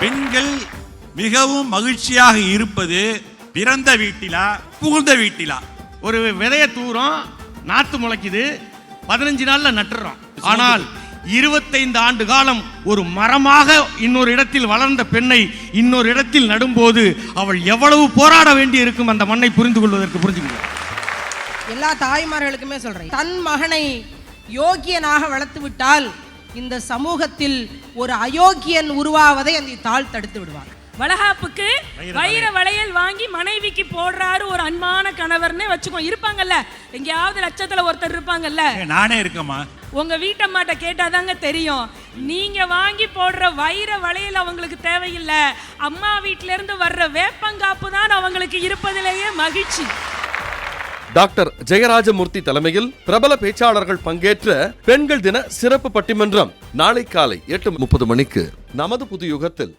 பெண்கள் மிகவும் மகிழ்ச்சியாக இருப்பது பிறந்த வீட்டிலா புகுந்த வீட்டிலா? ஒரு விதைய தூரம் நாத்து முளைக்குது பதினஞ்சு நாள்ல நட்டுறோம். ஆனால் இருபத்தைந்து ஆண்டு காலம் ஒரு மரமாக இன்னொரு இடத்தில் வளர்ந்த பெண்ணை இன்னொரு இடத்தில் நடும்போது அவள் எவ்வளவு போராட வேண்டி இருக்கும் அந்த மண்ணை புரிந்து கொள்வதற்கு புரிஞ்சுக்கணும் எல்லா தாய்மார்களுக்குமே சொல்றேன். தன் மகனை யோக்கியனாக வளர்த்து விட்டால் இந்த சமூகத்தில் ஒரு அயோக்கியன் உருவாவதை அந்த தாள் தடுத்து விடுவார் வளகாப்புக்கு வைர வளையல். வாங்கி மனைவிக்கு போடுறாரு ஒரு அன்பான கணவர்னே வச்சுக்கோ இருப்பாங்கல்ல? எங்கேயாவது லட்சத்துல ஒருத்தர் இருப்பாங்கல்ல? நானே இருக்கேம்மா. உங்க வீட்டம்மாட்ட கேட்டாதாங்க தெரியும். நீங்க வாங்கி போடுற வைர வளையல் அவங்களுக்கு தேவையில்லை. அம்மா வீட்ல இருந்து வர்ற வேப்பங்காப்பு தான் அவங்களுக்கு இருப்பதிலேயே மகிழ்ச்சி. டாக்டர் ஜெயராஜமூர்த்தி தலைமையில் பிரபல பேச்சாளர்கள் பங்கேற்ற பெண்கள் தின சிறப்பு பட்டிமன்றம் நாளை காலை எட்டு முப்பது மணிக்கு. நமது புது யுகத்தில்